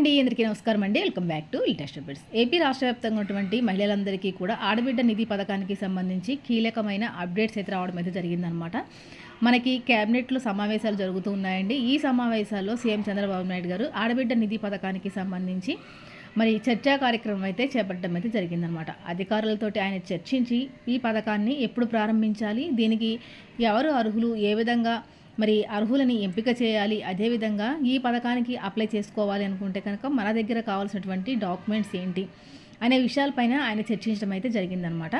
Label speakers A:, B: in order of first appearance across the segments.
A: అండి అందరికీ నమస్కారం అండి. Welcome back to latest updates AP రాష్ట్ర వ్యాప్తంగా ఉన్నటువంటి మహిళలందరికీ కూడా ఆడబిడ్డ నిధి పథకానికి సంబంధించి కీలకమైన అప్డేట్స్ అయితే రావడం అయితే జరిగిందనమాట మనకి క్యాబినెట్లో సమావేశాలు జరుగుతూ ఉన్నాయండి. ఈ సమావేశాల్లో సీఎం చంద్రబాబు నాయుడు గారు ఆడబిడ్డ నిధి పథకానికి సంబంధించి మరి చర్చా కార్యక్రమం అయితే చేపట్టడం అయితే జరిగిందనమాట అధికారులతోటి ఆయన చర్చించి ఈ పథకాన్ని ఎప్పుడు ప్రారంభించాలి? దీనికి ఎవరు అర్హులు? ఏ విధంగా మరి అర్హులని ఎంపిక చేయాలి అదేవిధంగా ఈ పథకానికి అప్లై చేసుకోవాలి అనుకుంటే కనుక మన దగ్గర కావాల్సినటువంటి డాక్యుమెంట్స్ ఏంటి అనే విషయాలపైన ఆయన చర్చించడం అయితే జరిగిందనమాట.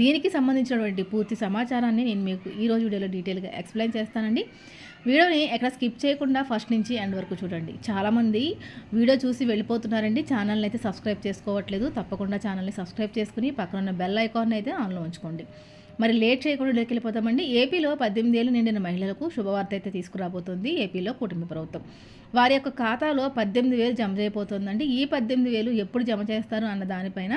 A: దీనికి సంబంధించినటువంటి పూర్తి సమాచారాన్ని నేను మీకు ఈ రోజు వీడియోలో డీటెయిల్గా ఎక్స్ప్లెయిన్ చేస్తానండి. వీడియోని ఎక్కడ స్కిప్ చేయకుండా ఫస్ట్ నుంచి ఎండ్ వరకు చూడండి. చాలామంది వీడియో చూసి వెళ్ళిపోతున్నారండి. ఛానల్ని అయితే సబ్స్క్రైబ్ చేసుకోవట్లేదు. తప్పకుండా ఛానల్ని సబ్స్క్రైబ్ చేసుకుని పక్కన ఉన్న బెల్ ఐకాన్ అయితే ఆన్లో ఉంచుకోండి. మరి లేట్ చేయకుండా లేకెళ్ళిపోతామండి ఏపీలో పద్దెనిమిది ఏళ్ళు నిండిన మహిళలకు శుభవార్త అయితే తీసుకురాబోతుంది ఏపీలో కుటుంబ ప్రభుత్వం. వారి యొక్క ఖాతాలో పద్దెనిమిది వేలు జమ చేయబోతోందండి. ఈ పద్దెనిమిది వేలు ఎప్పుడు జమ చేస్తారు అన్న దానిపైన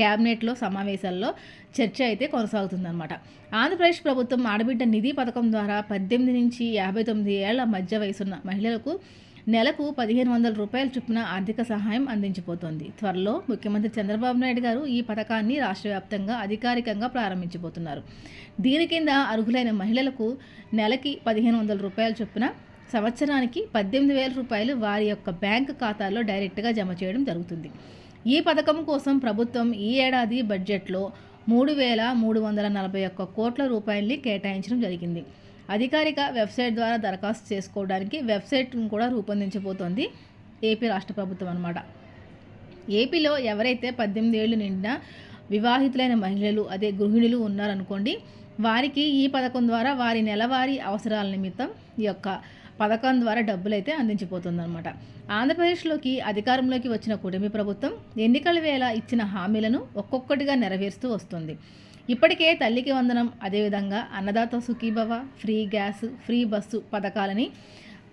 A: క్యాబినెట్లో సమావేశాల్లో చర్చ అయితే కొనసాగుతుందన్నమాట. ఆంధ్రప్రదేశ్ ప్రభుత్వం ఆడబిడ్డ నిధి పథకం ద్వారా పద్దెనిమిది నుంచి యాభై తొమ్మిది ఏళ్ళ మధ్య వయసున్న మహిళలకు నెలకు పదిహేను వందల రూపాయల చొప్పున ఆర్థిక సహాయం అందించిపోతోంది త్వరలో ముఖ్యమంత్రి చంద్రబాబు నాయుడు గారు ఈ పథకాన్ని రాష్ట్ర వ్యాప్తంగా అధికారికంగా ప్రారంభించబోతున్నారు. దీని కింద అర్హులైన మహిళలకు నెలకి పదిహేను వందల రూపాయల చొప్పున సంవత్సరానికి పద్దెనిమిది వేల రూపాయలు వారి యొక్క బ్యాంక్ ఖాతాలో డైరెక్ట్గా జమ చేయడం జరుగుతుంది. ఈ పథకం కోసం ప్రభుత్వం ఈ ఏడాది బడ్జెట్లో మూడు వేల మూడు వందల నలభై ఒక్క కోట్ల రూపాయల్ని కేటాయించడం జరిగింది. అధికారిక వెబ్సైట్ ద్వారా దరఖాస్తు చేసుకోవడానికి వెబ్సైట్ను కూడా రూపొందించబోతోంది ఏపీ రాష్ట్ర ప్రభుత్వం అనమాట ఏపీలో ఎవరైతే పద్దెనిమిది ఏళ్ళు నిండిన వివాహితులైన మహిళలు అదే గృహిణులు ఉన్నారనుకోండి వారికి ఈ పథకం ద్వారా వారి నెలవారీ అవసరాల నిమిత్తం ఈ యొక్క పథకం ద్వారా డబ్బులు అయితే అందించిపోతుందన్నమాట ఆంధ్రప్రదేశ్లోకి అధికారంలోకి వచ్చిన కుటుంబ ప్రభుత్వం ఎన్నికల వేళ ఇచ్చిన హామీలను ఒక్కొక్కటిగా నెరవేరుస్తూ వస్తుంది. ఇప్పటికే తల్లికి వందనం. అదేవిధంగా అన్నదాత సుఖీభవ ఫ్రీ గ్యాస్ ఫ్రీ బస్సు పథకాలని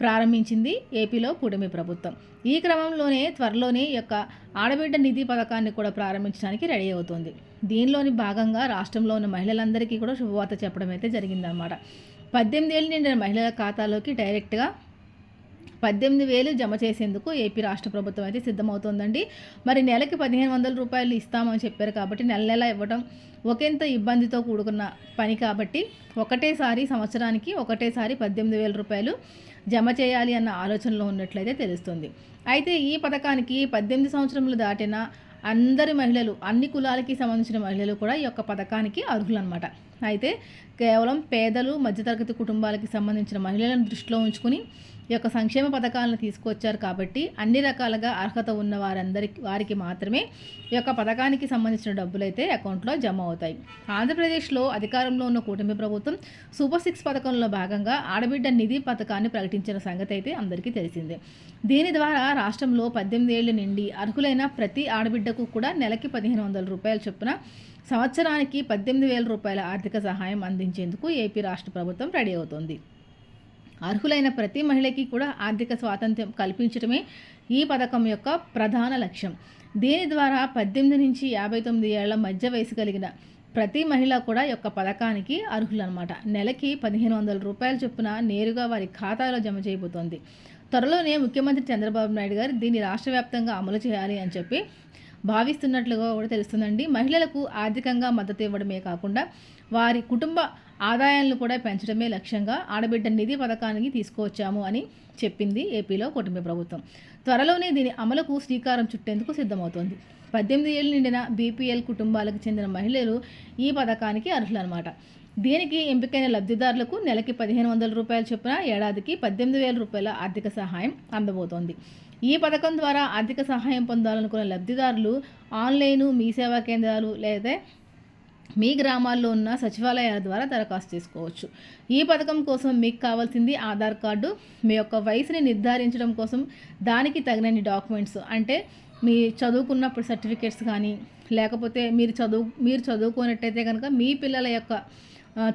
A: ప్రారంభించింది ఏపీలో కూటమి ప్రభుత్వం. ఈ క్రమంలోనే త్వరలోనే యొక్క ఆడబిడ్డ నిధి పథకాన్ని కూడా ప్రారంభించడానికి రెడీ అవుతుంది. దీనిలోని భాగంగా రాష్ట్రంలో ఉన్న మహిళలందరికీ కూడా శుభవార్త చెప్పడం అయితే జరిగిందనమాట పద్దెనిమిది ఏళ్ళు నిండిన మహిళల ఖాతాలోకి డైరెక్ట్గా పద్దెనిమిది వేలు జమ చేసేందుకు ఏపీ రాష్ట్ర ప్రభుత్వం అయితే సిద్ధమవుతోందండి. మరి నెలకి పదిహేను వందల రూపాయలు ఇస్తామని చెప్పారు కాబట్టి నెల నెల ఇవ్వడం ఒకంత ఇబ్బందితో కూడుకున్న పని కాబట్టి ఒకటేసారి సంవత్సరానికి ఒకటేసారి పద్దెనిమిది వేల రూపాయలు జమ చేయాలి అన్న ఆలోచనలో ఉన్నట్లయితే తెలుస్తుంది. అయితే ఈ పథకానికి పద్దెనిమిది సంవత్సరములు దాటిన అందరి మహిళలు అన్ని కులాలకి సంబంధించిన మహిళలు కూడా ఈ యొక్క పథకానికి అర్హులన్నమాట. అయితే కేవలం పేదలు మధ్యతరగతి కుటుంబాలకి సంబంధించిన మహిళలను దృష్టిలో ఉంచుకుని ఈ యొక్క సంక్షేమ పథకాలను తీసుకొచ్చారు కాబట్టి అన్ని రకాలుగా అర్హత ఉన్న వారందరికి వారికి మాత్రమే ఈ యొక్క పథకానికి సంబంధించిన డబ్బులు అయితే అకౌంట్లో జమ అవుతాయి. ఆంధ్రప్రదేశ్లో అధికారంలో ఉన్న కూటమి ప్రభుత్వం సూపర్ సిక్స్ పథకంలో భాగంగా ఆడబిడ్డ నిధి పథకాన్ని ప్రకటించిన సంగతి అయితే అందరికీ తెలిసిందే. దీని ద్వారా రాష్ట్రంలో పద్దెనిమిది ఏళ్ళ నుండి అర్హులైన ప్రతి ఆడబిడ్డకు కూడా నెలకి పదిహేను వందల రూపాయల చొప్పున సంవత్సరానికి పద్దెనిమిది వేల రూపాయల ఆర్థిక సహాయం అందించేందుకు ఏపీ రాష్ట్ర ప్రభుత్వం రెడీ అవుతోంది. అర్హులైన ప్రతి మహిళకి కూడా ఆర్థిక స్వాతంత్ర్యం కల్పించడమే ఈ పథకం యొక్క ప్రధాన లక్ష్యం. దీని ద్వారా పద్దెనిమిది నుంచి యాభై తొమ్మిది ఏళ్ళ మధ్య వయసు కలిగిన ప్రతి మహిళ కూడా యొక్క పథకానికి అర్హులన్నమాట. నెలకి పదిహేను వందల రూపాయల చొప్పున నేరుగా వారి ఖాతాలో జమ చేయబోతోంది. త్వరలోనే ముఖ్యమంత్రి చంద్రబాబు నాయుడు గారు దీన్ని రాష్ట్ర వ్యాప్తంగా అమలు చేయాలి అని చెప్పి భావిస్తున్నట్లుగా కూడా తెలుస్తుందండి. మహిళలకు ఆర్థికంగా మద్దతు ఇవ్వడమే కాకుండా వారి కుటుంబ ఆదాయాలను కూడా పెంచడమే లక్ష్యంగా ఆడబిడ్డ నిధి పథకానికి తీసుకువచ్చాము అని చెప్పింది ఏపీలో కుటుంబ ప్రభుత్వం. త్వరలోనే దీని అమలుకు శ్రీకారం చుట్టేందుకు సిద్ధమవుతోంది. పద్దెనిమిది ఏళ్ళు నిండిన బీపీఎల్ కుటుంబాలకు చెందిన మహిళలు ఈ పథకానికి అర్హులన్నమాట. దీనికి ఎంపికైన లబ్ధిదారులకు నెలకి పదిహేను వందల రూపాయల చొప్పున ఏడాదికి పద్దెనిమిది వేల రూపాయల ఆర్థిక సహాయం అందబోతోంది. ఈ పథకం ద్వారా ఆర్థిక సహాయం పొందాలనుకున్న లబ్ధిదారులు ఆన్లైను మీ సేవా కేంద్రాలు లేదా మీ గ్రామాల్లో ఉన్న సచివాలయాల ద్వారా దరఖాస్తు చేసుకోవచ్చు. ఈ పథకం కోసం మీకు కావాల్సింది ఆధార్ కార్డు. మీ యొక్క వయసుని నిర్ధారించడం కోసం దానికి తగినన్ని డాక్యుమెంట్స్. అంటే మీ చదువుకున్నప్పుడు సర్టిఫికేట్స్ కానీ లేకపోతే మీరు చదువు మీరు చదువుకున్నట్టయితే కనుక మీ పిల్లల యొక్క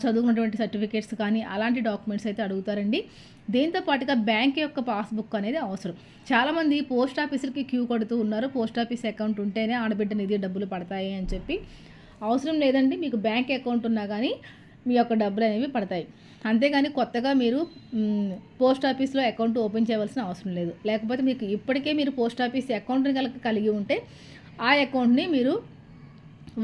A: చదువుకున్నటువంటి సర్టిఫికేట్స్ కానీ అలాంటి డాక్యుమెంట్స్ అయితే అడుగుతారండి. దీంతో పాటుగా బ్యాంక్ యొక్క పాస్బుక్ అనేది అవసరం. చాలామంది పోస్ట్ ఆఫీసులకి క్యూ కొడుతూ ఉన్నారు. పోస్ట్ ఆఫీస్ అకౌంట్ ఉంటేనే ఆడబిడ్డ నిధి డబ్బులు పడతాయి అని చెప్పి. అవసరం లేదండి మీకు బ్యాంక్ అకౌంట్ ఉన్నా కానీ మీ యొక్క డబ్బులు అనేవి పడతాయి. అంతేగాని కొత్తగా మీరు పోస్ట్ ఆఫీస్లో అకౌంట్ ఓపెన్ చేయవలసిన అవసరం లేదు. లేకపోతే మీకు ఇప్పటికే మీరు పోస్ట్ ఆఫీస్ అకౌంట్ని కనుక కలిగి ఉంటే ఆ అకౌంట్ని మీరు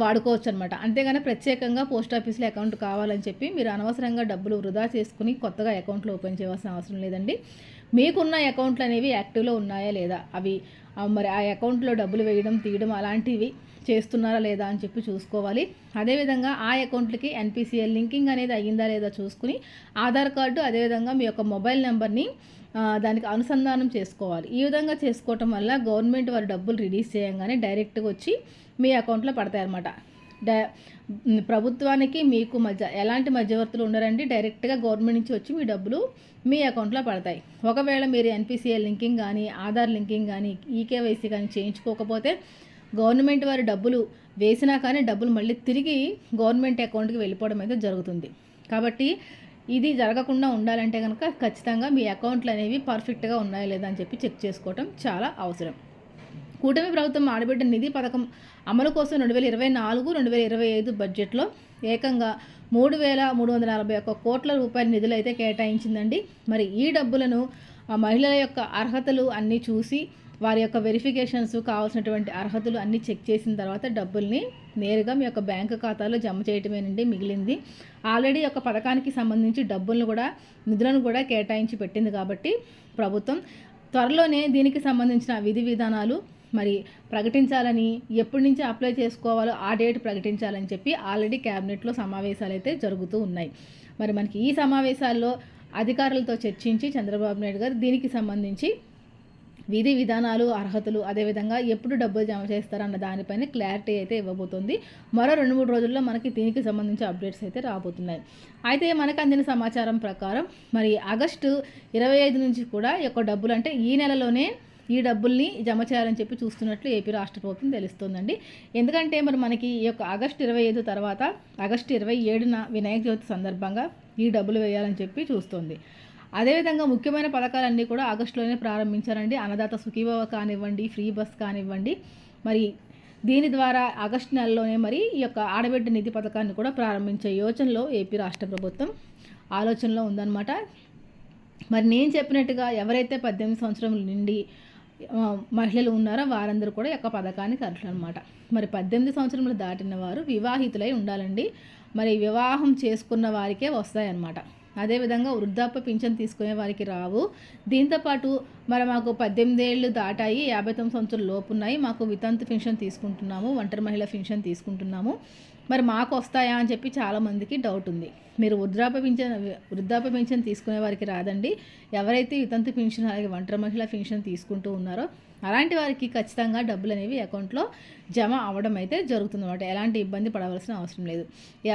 A: వాడుకోవచ్చు అనమాట అంతేగాని ప్రత్యేకంగా పోస్ట్ ఆఫీస్లో అకౌంట్ కావాలని చెప్పి మీరు అనవసరంగా డబ్బులు వృధా చేసుకుని కొత్తగా అకౌంట్లు ఓపెన్ చేయవలసిన అవసరం లేదండి. మీకున్న అకౌంట్లు అనేవి యాక్టివ్లో ఉన్నాయా లేదా? అవి మరి ఆ అకౌంట్లో డబ్బులు వేయడం తీయడం అలాంటివి చేస్తున్నారా లేదా అని చెప్పి చూసుకోవాలి. అదేవిధంగా ఆ అకౌంట్లకి ఎన్పిసిఎల్ లింకింగ్ అనేది అయ్యిందా లేదా చూసుకుని ఆధార్ కార్డు అదేవిధంగా మీ యొక్క మొబైల్ నెంబర్ని దానికి అనుసంధానం చేసుకోవాలి. ఈ విధంగా చేసుకోవటం వల్ల గవర్నమెంట్ వారి డబ్బులు రిలీజ్ చేయంగానే డైరెక్ట్గా వచ్చి మీ అకౌంట్లో పడతాయన్నమాట. డై ప్రభుత్వానికి మీకు మధ్య ఎలాంటి మధ్యవర్తులు ఉండరండి డైరెక్ట్గా గవర్నమెంట్ నుంచి వచ్చి మీ డబ్బులు మీ అకౌంట్లో పడతాయి. ఒకవేళ మీరు ఎన్పిసిఐ లింకింగ్ కానీ ఆధార్ లింకింగ్ కానీ ఈకేవైసీ కానీ చేయించుకోకపోతే గవర్నమెంట్ వారి డబ్బులు వేసినా కానీ డబ్బులు మళ్ళీ తిరిగి గవర్నమెంట్ అకౌంట్కి వెళ్ళిపోవడం అయితే జరుగుతుంది. కాబట్టి ఇది జరగకుండా ఉండాలంటే కనుక ఖచ్చితంగా మీ అకౌంట్లు అనేవి పర్ఫెక్ట్గా ఉన్నాయా లేదా అని చెప్పి చెక్ చేసుకోవటం చాలా అవసరం. కూటమి ప్రభుత్వం ఆడబిడ్డ నిధి పథకం అమలు కోసం రెండు వేల ఇరవై నాలుగు రెండు వేల ఇరవై ఐదు బడ్జెట్లో ఏకంగా మూడు వేల మూడు వందల నలభై ఒక్క కోట్ల రూపాయల నిధులు అయితే కేటాయించిందండి. మరి ఈ డబ్బులను ఆ మహిళల యొక్క అర్హతలు అన్నీ చూసి వారి యొక్క వెరిఫికేషన్స్ కావాల్సినటువంటి అర్హతలు అన్నీ చెక్ చేసిన తర్వాత డబ్బుల్ని నేరుగా మీ యొక్క బ్యాంకు ఖాతాలో జమ చేయటమేనండి మిగిలింది. ఆల్రెడీ ఒక పథకానికి సంబంధించి డబ్బులను కూడా నిధులను కూడా కేటాయించి పెట్టింది కాబట్టి ప్రభుత్వం త్వరలోనే దీనికి సంబంధించిన విధి విధానాలు మరి ప్రకటించాలని ఎప్పటి నుంచి అప్లై చేసుకోవాలో ఆ డేట్ ప్రకటించాలని చెప్పి ఆల్రెడీ క్యాబినెట్లో సమావేశాలు అయితే జరుగుతూ ఉన్నాయి. మరి మనకి ఈ సమావేశాల్లో అధికారులతో చర్చించి చంద్రబాబు నాయుడు గారు దీనికి సంబంధించి విధి విధానాలు అర్హతలు అదేవిధంగా ఎప్పుడు డబ్బులు జమ చేస్తారన్న దానిపైన క్లారిటీ అయితే ఇవ్వబోతుంది. మరో రెండు మూడు రోజుల్లో మనకి దీనికి సంబంధించి అప్డేట్స్ అయితే రాబోతున్నాయి. అయితే మనకు అందిన సమాచారం ప్రకారం మరి ఆగస్టు ఇరవై ఐదు నుంచి కూడా ఈ యొక్క డబ్బులు అంటే ఈ నెలలోనే ఈ డబ్బుల్ని జమ చేయాలని చెప్పి చూస్తున్నట్లు ఏపీ రాష్ట్ర ప్రభుత్వం తెలుస్తోందండి. ఎందుకంటే మరి మనకి ఈ యొక్క ఆగస్టు ఇరవై ఐదు తర్వాత ఆగస్టు ఇరవై ఏడున వినాయక చవితి సందర్భంగా ఈ డబ్బులు వేయాలని చెప్పి చూస్తోంది. అదేవిధంగా ముఖ్యమైన పథకాలన్నీ కూడా ఆగస్టులోనే ప్రారంభించారండి. అన్నదాత సుఖీభవ కానివ్వండి ఫ్రీ బస్ కానివ్వండి. మరి దీని ద్వారా ఆగస్టు నెలలోనే మరి ఈ యొక్క ఆడబిడ్డ నిధి పథకాన్ని కూడా ప్రారంభించే యోచనలో ఏపీ రాష్ట్ర ప్రభుత్వం ఆలోచనలో ఉందన్నమాట. మరి నేను చెప్పినట్టుగా ఎవరైతే పద్దెనిమిది సంవత్సరం నుండి మహిళలు ఉన్నారో వారందరూ కూడా యొక్క పథకానికి అర్హులు అనమాట మరి పద్దెనిమిది సంవత్సరములు దాటిన వారు వివాహితులై ఉండాలండి. మరి వివాహం చేసుకున్న వారికే వస్తాయన్నమాట. అదేవిధంగా వృద్ధాప్య పింఛన్ తీసుకునే వారికి రావు. దీంతోపాటు మరి మాకు పద్దెనిమిది ఏళ్ళు దాటాయి యాభై తొమ్మిది సంవత్సరాలు లోపు ఉన్నాయి. మాకు వితంతు పెన్షన్ తీసుకుంటున్నాము ఒంటరి మహిళ పెన్షన్ తీసుకుంటున్నాము. మరి మాకు వస్తాయా అని చెప్పి చాలామందికి డౌట్ ఉంది. మీరు వృద్ధాప్య పింఛన్ వృద్ధాప్య పెన్షన్ తీసుకునే వారికి రాదండి. ఎవరైతే వితంతు పెన్షన్ అలాగే ఒంటరి మహిళ పెన్షన్ తీసుకుంటూ ఉన్నారో అలాంటి వారికి ఖచ్చితంగా డబ్బులు అనేవి అకౌంట్లో జమ అవ్వడం అయితే జరుగుతుందన్నమాట. ఎలాంటి ఇబ్బంది పడవలసిన అవసరం లేదు.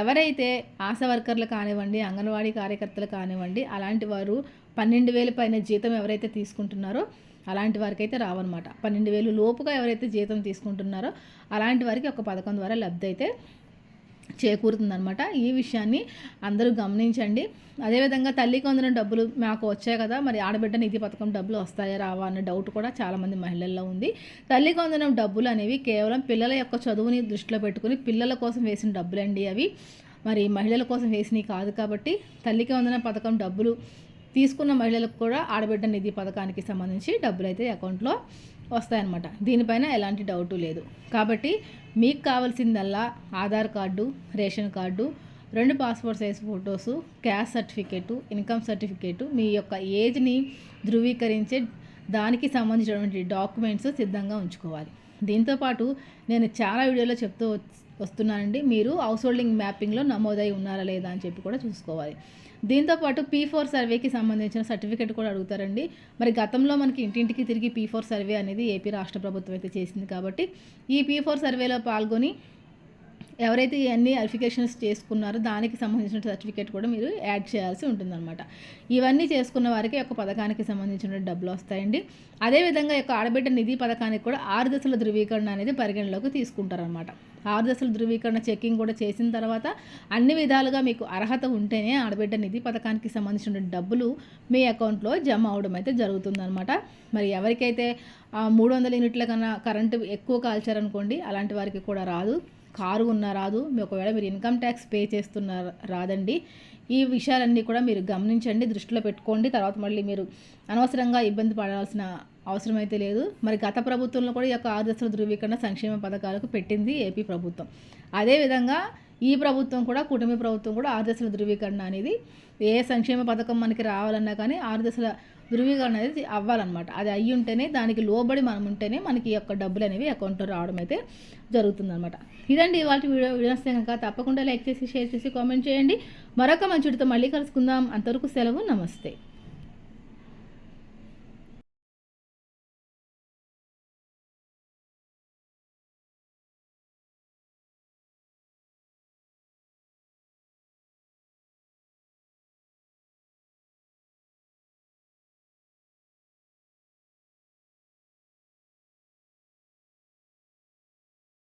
A: ఎవరైతే ఆశా వర్కర్లు కానివ్వండి అంగన్వాడీ కార్యకర్తలు కానివ్వండి అలాంటి వారు పన్నెండు వేలు పైన జీతం ఎవరైతే తీసుకుంటున్నారో అలాంటి వారికి అయితే రావన్నమాట. పన్నెండు వేలు లోపుగా ఎవరైతే జీతం తీసుకుంటున్నారో అలాంటి వారికి ఒక పథకం ద్వారా లబ్ధి అయితే చేకూరుతుందనమాట ఈ విషయాన్ని అందరూ గమనించండి. అదేవిధంగా తల్లికి వందన డబ్బులు మాకు వచ్చాయి కదా మరి ఆడబిడ్డ నిధి పథకం డబ్బులు వస్తాయా రావా అన్న డౌట్ కూడా చాలామంది మహిళల్లో ఉంది. తల్లికి వందనం డబ్బులు అనేవి కేవలం పిల్లల యొక్క చదువుని దృష్టిలో పెట్టుకుని పిల్లల కోసం వేసిన డబ్బులండి అవి. మరి మహిళల కోసం వేసినవి కాదు కాబట్టి తల్లికి వందన పథకం డబ్బులు తీసుకున్న మహిళలకు కూడా ఆడబిడ్డ నిధి పథకానికి సంబంధించి డబ్బులు అయితే అకౌంట్లో వస్తాయన్నమాట. దీనిపైన ఎలాంటి డౌటు లేదు. కాబట్టి మీకు కావాల్సిందల్లా ఆధార్ కార్డు రేషన్ కార్డు రెండు passport size photos caste certificate income certificate మీ యొక్క ఏజ్ని ధృవీకరించే దానికి సంబంధించినటువంటి డాక్యుమెంట్స్ సిద్ధంగా ఉంచుకోవాలి. దీంతోపాటు నేను చాలా వీడియోలో చెప్తూ వస్తున్నానండి మీరు హౌస్ హోల్డింగ్ మ్యాపింగ్లో నమోదై ఉన్నారా లేదా అని చెప్పి కూడా చూసుకోవాలి. దీంతోపాటు పీ ఫోర్ సర్వేకి సంబంధించిన సర్టిఫికేట్ కూడా అడుగుతారండి. మరి గతంలో మనకి ఇంటింటికి తిరిగి పీ ఫోర్ సర్వే అనేది ఏపీ రాష్ట్ర ప్రభుత్వం అయితే చేసింది కాబట్టి ఈ పీ ఫోర్ సర్వేలో పాల్గొని ఎవరైతే ఇవన్నీ వెరిఫికేషన్స్ చేసుకున్నారో దానికి సంబంధించిన సర్టిఫికేట్ కూడా మీరు యాడ్ చేయాల్సి ఉంటుందన్నమాట. ఇవన్నీ చేసుకున్న వారికి ఒక పథకానికి సంబంధించిన డబ్బులు వస్తాయండి. అదేవిధంగా యొక్క ఆడబిడ్డ నిధి పథకానికి కూడా ఆరు దశల ధృవీకరణ అనేది పరిగణలోకి తీసుకుంటారనమాట ఆరు దశల ధృవీకరణ చెకింగ్ కూడా చేసిన తర్వాత అన్ని విధాలుగా మీకు అర్హత ఉంటేనే ఆడబిడ్డ నిధి పథకానికి సంబంధించిన డబ్బులు మీ అకౌంట్లో జమ అవడం అయితే జరుగుతుందనమాట మరి ఎవరికైతే ఆ, మూడు వందల యూనిట్ల కన్నా కరెంటు ఎక్కువ కాల్చారనుకోండి అలాంటి వారికి కూడా రాదు. కారు ఉన్నా రాదు. మీ ఒకవేళ మీరు ఇన్కమ్ ట్యాక్స్ పే చేస్తున్న రాదండి. ఈ విషయాలన్నీ కూడా మీరు గమనించండి దృష్టిలో పెట్టుకోండి. తర్వాత మళ్ళీ మీరు అనవసరంగా ఇబ్బంది పడాల్సిన అవసరం అయితే లేదు. మరి గత ప్రభుత్వంలో కూడా ఈ యొక్క ఆరు దశల ధృవీకరణ సంక్షేమ పథకాలకు పెట్టింది ఏపీ ప్రభుత్వం. అదేవిధంగా ఈ ప్రభుత్వం కూడా కుటుంబ ప్రభుత్వం కూడా ఆరు దశల ధృవీకరణ అనేది ఏ సంక్షేమ పథకం మనకి రావాలన్నా కానీ ఆరు దశల ధృవీకరణ అనేది అవ్వాలన్నమాట. అది అయ్యి ఉంటేనే దానికి లోబడి మనం ఉంటేనే మనకి ఈ యొక్క డబ్బులు అనేవి అకౌంట్లో రావడం అయితే జరుగుతుందన్నమాట. ఇదండి ఇవాళ వీడియో. వీడియోస్ కనుక తప్పకుండా లైక్ చేసి షేర్ చేసి కామెంట్ చేయండి. మరొక మంచితో మళ్ళీ కలుసుకుందాం. అంతవరకు సెలవు నమస్తే.